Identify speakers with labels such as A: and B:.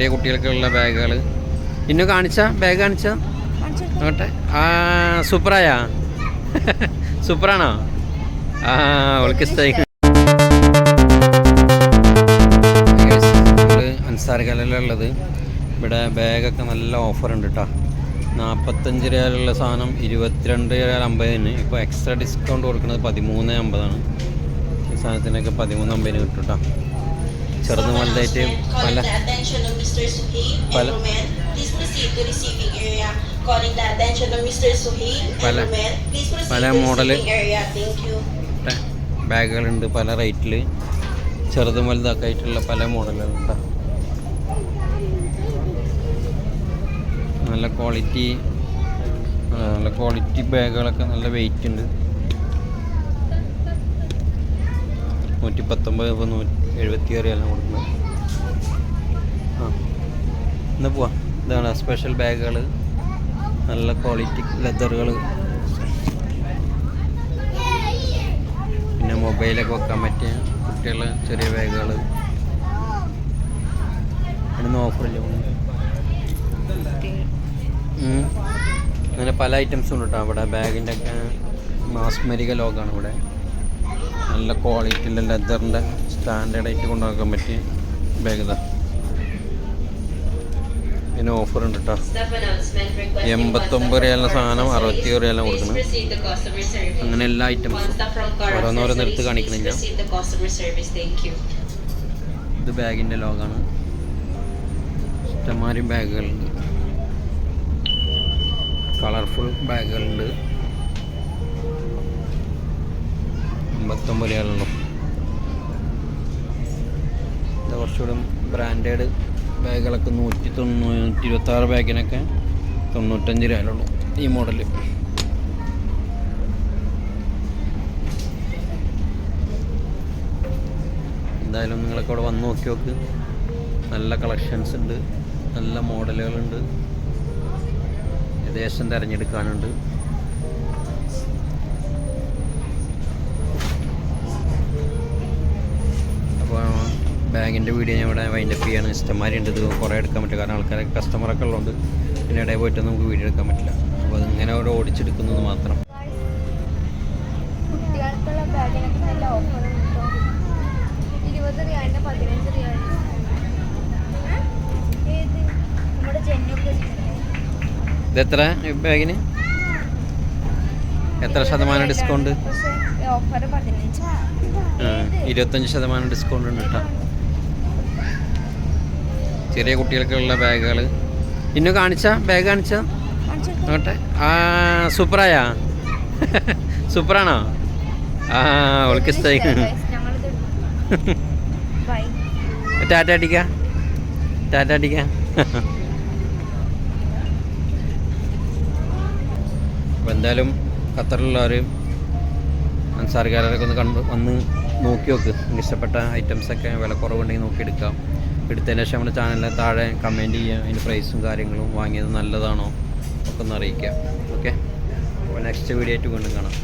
A: ചെറിയ കുട്ടികൾക്കുള്ള ബാഗുകൾ ഇന്നു കാണിച്ച ബാഗ് കാണിച്ച? നോട്ടെ ആ സൂപ്പറായാ? സൂപ്പറാണോ? ആ അവൾക്ക് ഇഷ്ടമായി അൻസാർ കലയിലുള്ളത് ഇവിടെ ബാഗൊക്കെ നല്ല ഓഫർ ഉണ്ട് കേട്ടോ നാൽപ്പത്തഞ്ച് രൂപയിലുള്ള സാധനം ഇരുപത്തിരണ്ട് രൂപ അമ്പതിന്. ഇപ്പോൾ എക്സ്ട്രാ ഡിസ്കൗണ്ട് കൊടുക്കുന്നത് പതിമൂന്ന് അമ്പതാണ്. ഈ സാധനത്തിനൊക്കെ പതിമൂന്ന് അമ്പതിന് കിട്ടും കേട്ടോ കിടന്ന് മണ്ടേറ്റ് പല
B: പല പല പല മോഡൽ
A: ബാഗുകളുണ്ട് പല റേറ്റിൽ ചെറുതും വലുതൊക്കെ ആയിട്ടുള്ള പല മോഡലുകളുണ്ട് നല്ല ക്വാളിറ്റി നല്ല ക്വാളിറ്റി ബാഗുകളൊക്കെ നല്ല വെയിറ്റ് ഉണ്ട്. നൂറ്റി പത്തൊമ്പത് നൂറ്റി എഴുപത്തി അല്ല കൊടുക്കുന്നത്. ആ. എന്നാൽ പോവാം. ഇതാണ് സ്പെഷ്യൽ ബാഗുകൾ നല്ല ക്വാളിറ്റി ലെതറുകൾ പിന്നെ മൊബൈലൊക്കെ വെക്കാൻ പറ്റിയ കുട്ടികളെ ചെറിയ ബാഗുകൾ അതിനൊന്നും ഓഫറില്ല അങ്ങനെ പല ഐറ്റംസും ഉണ്ട് കേട്ടോ അവിടെ. ബാഗിന്റെ ഒക്കെ മാസ്മരിക ലോകമാണ് ഇവിടെ. നല്ല ക്വാളിറ്റിയുള്ള ലെതറിന്റെ സ്റ്റാൻഡേർഡ് ആയിട്ട് കൊണ്ടുപോകാൻ പറ്റിയ ബാഗ് ഇതാ. ഇതിന് ഓഫർ ഉണ്ട് കേട്ടോ എൺപത്തൊമ്പത് രൂപയുള്ള സാധനം അറുപത്തി രൂപയാണ്
B: കൊടുക്കണം.
A: അങ്ങനെ എല്ലാ ഐറ്റംസും ഓരോന്നോരോന്ന് എടുത്ത് കാണിക്കുന്നില്ല. ഇത് ബാഗിന്റെ ലോഗാണ്. ഇഷ്ടംമാതിരി ബാഗുകളുണ്ട്. കളർഫുൾ ബാഗുകളുണ്ട്. എൺപത്തൊമ്പത് രൂപയുള്ളൂ ഇത് കുറച്ചുകൂടെ ബ്രാൻഡഡ് ബാഗുകളൊക്കെ നൂറ്റി തൊണ്ണൂറ്റി ഇരുപത്താറ് ബാഗിനൊക്കെ തൊണ്ണൂറ്റഞ്ച് രൂപയുള്ളൂ ഈ മോഡൽ എന്തായാലും നിങ്ങളൊക്കെ ഇവിടെ വന്ന് നോക്കി നോക്ക്. നല്ല കളക്ഷൻസ് ഉണ്ട്. നല്ല മോഡലുകളുണ്ട് ഏകദേശം തിരഞ്ഞെടുക്കാനുണ്ട്. ബാഗിന്റെ വീഡിയോ ഞാൻ ഇവിടെ വൈൻഡപ്പ് ചെയ്യാണ്. ഇഷ്ടംമാരി ഉണ്ട് ഇത് കുറേ എടുക്കാൻ പറ്റില്ല കാരണം ആൾക്കാരെ കസ്റ്റമറൊക്കെ ഉള്ളതുകൊണ്ട് പിന്നെ ഇടയിൽ പോയിട്ട് നമുക്ക് വീഡിയോ എടുക്കാൻ പറ്റില്ല. അപ്പോൾ അതിങ്ങനെ അവിടെ ഓടിച്ചെടുക്കുന്നത് മാത്രം. ഇതെത്ര ബാഗിന്? എത്ര ശതമാനം ഡിസ്കൗണ്ട് ഇരുപത്തഞ്ച് ശതമാനം ഡിസ്കൗണ്ട് ഉണ്ട് കേട്ടോ ചെറിയ കുട്ടികൾക്കുള്ള ബാഗുകൾ ഇന്നു കാണിച്ച ബാഗ് കാണിച്ച? നോട്ടെ ആ സൂപ്പറായാ? സൂപ്പറാണോ? ആ ഓൾക്ക്
C: ടാറ്റാടിക്ക ബൈ
A: ടാറ്റ അടിക്ക. എന്തായാലും ഖത്തറിലുള്ളവർ അൻസാറുകാരൊക്കെ ഒന്ന് കണ്ട് വന്ന് നോക്കി നോക്ക് ഇഷ്ടപ്പെട്ട ഐറ്റംസൊക്കെ വില കുറവുണ്ടെങ്കിൽ നോക്കി എടുക്കാം എടുത്തതിന് ശേഷം നമ്മുടെ ചാനലിൽ താഴെ കമന്റ് ചെയ്യുക അതിന്റെ പ്രൈസും കാര്യങ്ങളും വാങ്ങിയത് നല്ലതാണോ? ഒക്കെ ഒന്ന് അറിയിക്കുക. ഓക്കെ അപ്പോൾ നെക്സ്റ്റ് വീഡിയോ ആയിട്ട് വീണ്ടും കാണാം.